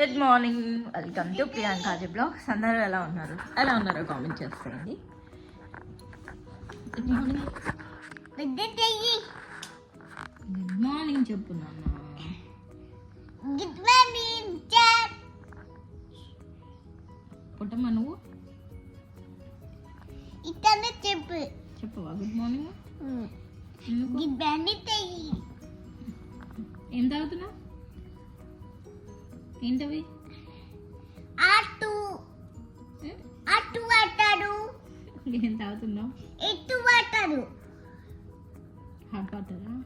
Good morning welcome to Priyankaji blogs అందరూ ఎలా ఉన్నారు? ఎలా ఉన్నారో కామెంట్ చేసేయండి గుడ్ మార్నింగ్ గుడ్ మార్నింగ్ చెప్పు నాన్న. పుట్టమ్మ నువ్వు. చెప్పు. చెప్పవా? గుడ్ మార్నింగ్ ఎందుకు? గిబ్బని ఏంటవి? అటు? అటు పట్టాడు ఏం తాగుతున్నావు? ఇటు హాట్ వాటరా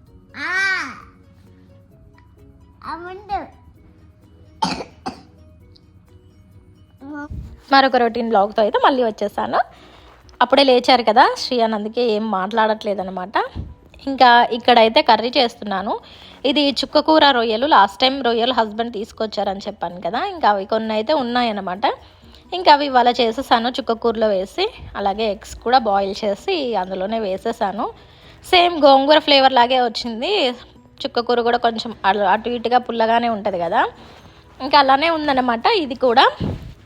మరొక రొటీన్ బ్లాగ్తో అయితే మళ్ళీ వచ్చేసాను. అప్పుడే లేచారు కదా శ్రీయాన్ అందుకే ఏం మాట్లాడట్లేదు అనమాట ఇంకా ఇక్కడైతే కర్రీ చేస్తున్నాను. ఇది చుక్కకూర రొయ్యలు లాస్ట్ టైం రొయ్యలు హస్బెండ్ తీసుకొచ్చారని చెప్పాను కదా. ఇంకా అవి కొన్ని అయితే ఉన్నాయన్నమాట. ఇంకా అవి ఇవాళ చేసేసాను చుక్కకూరలో వేసి అలాగే ఎగ్స్ కూడా బాయిల్ చేసి అందులోనే వేసేసాను. సేమ్ గోంగూర ఫ్లేవర్ లాగే వచ్చింది. చుక్కకూర కూడా కొంచెం అటు అటు ఇటుగా పుల్లగానే ఉంటుంది కదా. ఇంకా అలానే ఉందన్నమాట ఇది కూడా.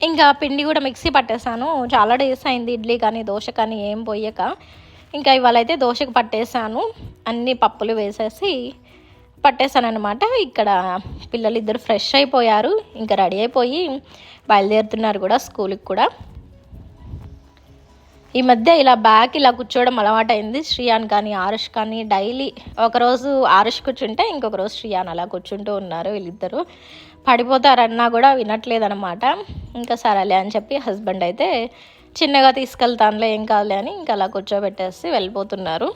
ఇంకా పిండి కూడా మిక్సీ పట్టేశాను చాలా డేస్ అయింది ఇడ్లీ కానీ దోశ కానీ ఏం పోయక. ఇంకా ఇవాళ అయితే దోశకు పట్టేశాను అన్ని పప్పులు వేసేసి పట్టేశానమాట ఇక్కడ పిల్లలు ఇద్దరు ఫ్రెష్ అయిపోయారు. ఇంకా రెడీ అయిపోయి బయలుదేరుతున్నారు కూడా స్కూల్కి కూడా. ఈ మధ్య ఇలా బ్యాక్ ఇలా కూర్చోవడం అలవాటైంది. శ్రీయాన్ కానీ ఆరుష్ కానీ డైలీ ఒకరోజు ఆరుష్ కూర్చుంటే ఇంకొక రోజు శ్రీయాన్ అలా కూర్చుంటూ ఉన్నారు వీళ్ళిద్దరు. పడిపోతారన్నా కూడా వినట్లేదనమాట ఇంకా సరేలే అని చెప్పి హస్బెండ్ అయితే చిన్నగా తీసుకెళ్తానులే ఏం కాదులే అని ఇంకా అలా కూర్చోబెట్టేసి వెళ్ళిపోతున్నారు.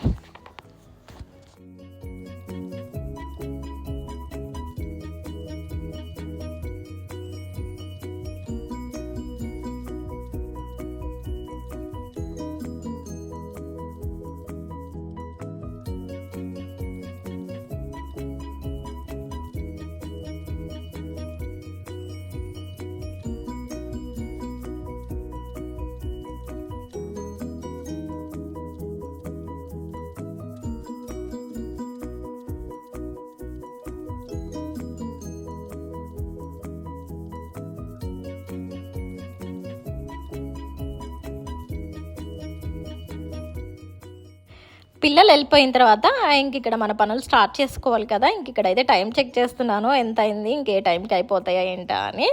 పిల్లలు వెళ్ళిపోయిన తర్వాత ఇంక ఇక్కడ మన పనులు స్టార్ట్ చేసుకోవాలి కదా ఇంక అయితే టైం చెక్ చేస్తున్నాను ఎంత అయింది ఇంకే టైంకి అయిపోతాయా ఏంటా అని.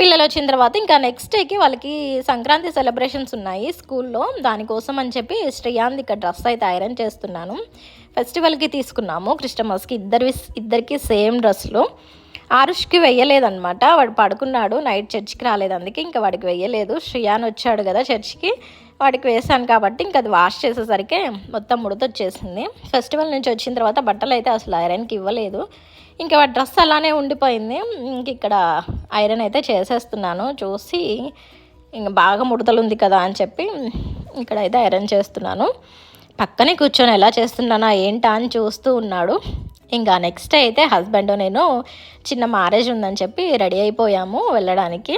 పిల్లలు వచ్చిన తర్వాత ఇంకా నెక్స్ట్ డేకి వాళ్ళకి సంక్రాంతి సెలబ్రేషన్స్ ఉన్నాయి స్కూల్లో. దానికోసం అని చెప్పి శ్రేయాంత్ ఇక్కడ డ్రెస్ అయితే ఐరన్ చేస్తున్నాను. ఫెస్టివల్కి తీసుకున్నాము క్రిస్టమస్కి ఇద్దరి ఇద్దరికి సేమ్ డ్రెస్లు ఆరుష్కి వెయ్యలేదనమాట వాడు పడుకున్నాడు నైట్ చర్చికి రాలేదు అందుకే ఇంకా వాడికి వెయ్యలేదు. శ్రియాన్ వచ్చాడు కదా చర్చికి వాడికి వేసాను కాబట్టి ఇంకా అది వాష్ చేసేసరికి మొత్తం ముడత వచ్చేసింది. ఫెస్టివల్ నుంచి వచ్చిన తర్వాత బట్టలు అయితే అసలు ఐరన్కి ఇవ్వలేదు. ఇంకా వాటి డ్రెస్ అలానే ఉండిపోయింది. ఇంక ఇక్కడ ఐరన్ అయితే చేసేస్తున్నాను. చూసి ఇంక బాగా ముడతలు ఉంది కదా అని చెప్పి ఇక్కడైతే ఐరన్ చేస్తున్నాను. పక్కనే కూర్చొని ఎలా చేస్తున్నానా ఏంటా అని చూస్తూ ఉన్నాడు. ఇంకా నెక్స్ట్ అయితే హస్బెండ్ నేను చిన్న మ్యారేజ్ ఉందని చెప్పి రెడీ అయిపోయాము వెళ్ళడానికి.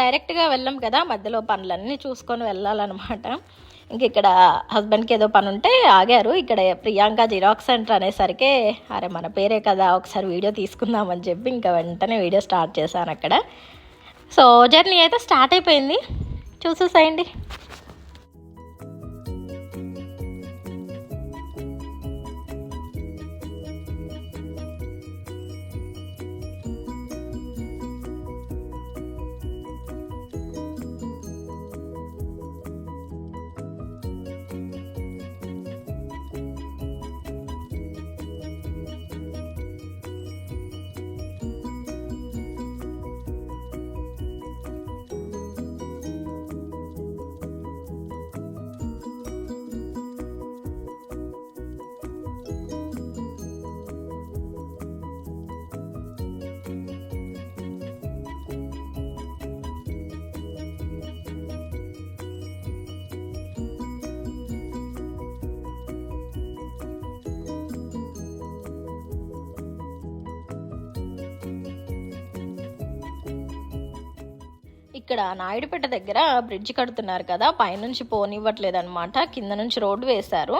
డైరెక్ట్గా వెళ్ళాం కదా మధ్యలో పనులన్నీ చూసుకొని వెళ్ళాలన్నమాట. ఇంక ఇక్కడ హస్బెండ్కి ఏదో పని ఉంటే ఆగారు. ఇక్కడ ప్రియాంక జిరాక్స్ సెంటర్ అనేసరికి అరే మన పేరే కదా ఒకసారి వీడియో తీసుకుందామని చెప్పి ఇంకా వెంటనే వీడియో స్టార్ట్ చేశాను అక్కడ. సో జర్నీ అయితే స్టార్ట్ అయిపోయింది. చూసేసేయండి. ఇక్కడ నాయుడుపేట దగ్గర బ్రిడ్జ్ కడుతున్నారు కదా పైనుంచి పోనివ్వట్లేదు అనమాట కింద నుంచి రోడ్డు వేశారు.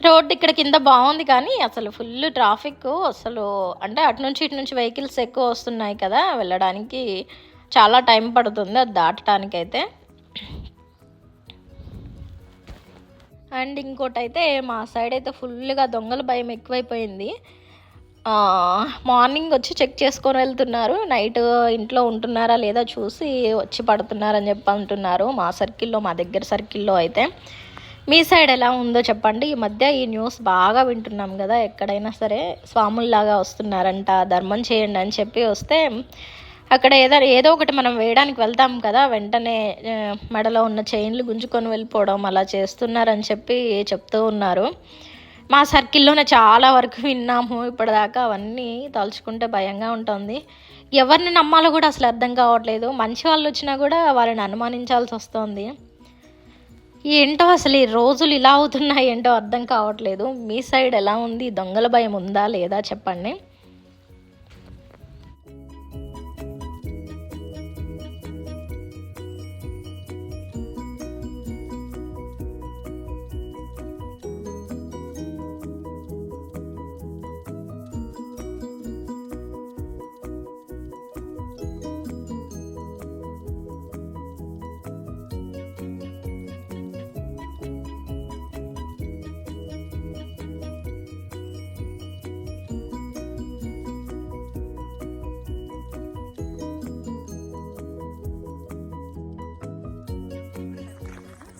రోడ్డు ఇక్కడ కింద బాగుంది కానీ అసలు ఫుల్ ట్రాఫిక్ అసలు అంటే అటు నుంచి ఇటు నుంచి వెహికల్స్ ఎక్కువ వస్తున్నాయి కదా వెళ్ళడానికి చాలా టైం పడుతుంది అది దాటడానికి అయితే అండ్ ఇంకోటి అయితే మా సైడ్ అయితే ఫుల్గా దొంగల భయం ఎక్కువైపోయింది. మార్నింగ్ వచ్చి చెక్ చేసుకొని వెళ్తున్నారు. నైట్ ఇంట్లో ఉంటున్నారా లేదా చూసి వచ్చి పడుతున్నారని చెప్పి అంటున్నారు. మా సర్కిల్లో మా దగ్గర సర్కిల్లో అయితే. మీ సైడ్ ఎలా ఉందో చెప్పండి. ఈ మధ్య ఈ న్యూస్ బాగా వింటున్నాం కదా. ఎక్కడైనా సరే స్వాముల్లాగా వస్తున్నారంట ధర్మం చేయండి అని చెప్పి వస్తే అక్కడ ఏదో ఏదో ఒకటి మనం వేయడానికి వెళ్తాం కదా. వెంటనే మెడలో ఉన్న చైన్లు గుంజుకొని వెళ్ళిపోవడం అలా చేస్తున్నారని చెప్పి చెప్తూ ఉన్నారు. మా సర్కిల్లోనే చాలా వరకు విన్నాము ఇప్పటిదాకా. అవన్నీ తలుచుకుంటే భయంగా ఉంటుంది. ఎవరిని నమ్మాలో కూడా అసలు అర్థం కావట్లేదు. మంచి వాళ్ళు వచ్చినా కూడా వాళ్ళని అనుమానించాల్సి వస్తుంది. ఏంటో అసలు ఈ రోజులు ఇలా అవుతున్నాయి ఏంటో అర్థం కావట్లేదు. మీ సైడ్ ఎలా ఉంది? దొంగల భయం ఉందా లేదా చెప్పండి.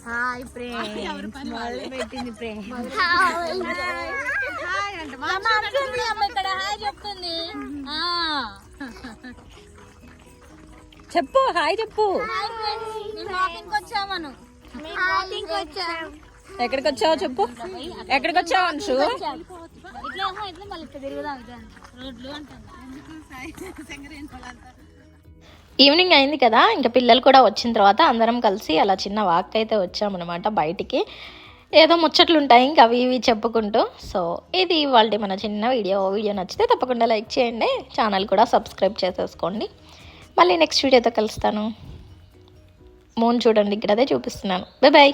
హాయ్ ప్రేమ్. మొదలు పెట్టింది ప్రేమ్. ఇక్కడ హాయ్ చెప్తుంది. చెప్పు హాయ్ చెప్పు. వచ్చామను వచ్చాం ఎక్కడికి వచ్చావో చెప్పు? ఎక్కడికి వచ్చావు అంశు? ఇట్లా ఇట్లా మళ్ళీ తిరుగుదాం రోడ్లు అంటాను ఈవినింగ్ అయింది కదా ఇంకా పిల్లలు కూడా వచ్చిన తర్వాత అందరం కలిసి అలా చిన్న వాక్ అయితే వచ్చామన్నమాట బయటికి. ఏదో ముచ్చట్లు ఉంటాయి ఇంకా అవి ఇవి చెప్పుకుంటూ. సో ఇది ఇవాళ మన చిన్న వీడియో. వీడియో నచ్చితే తప్పకుండా లైక్ చేయండి. ఛానల్ కూడా సబ్స్క్రైబ్ చేసేసుకోండి. మళ్ళీ నెక్స్ట్ వీడియోతో కలుస్తాను. మూన్ చూడండి ఇక్కడ అదే చూపిస్తున్నాను. Bye bye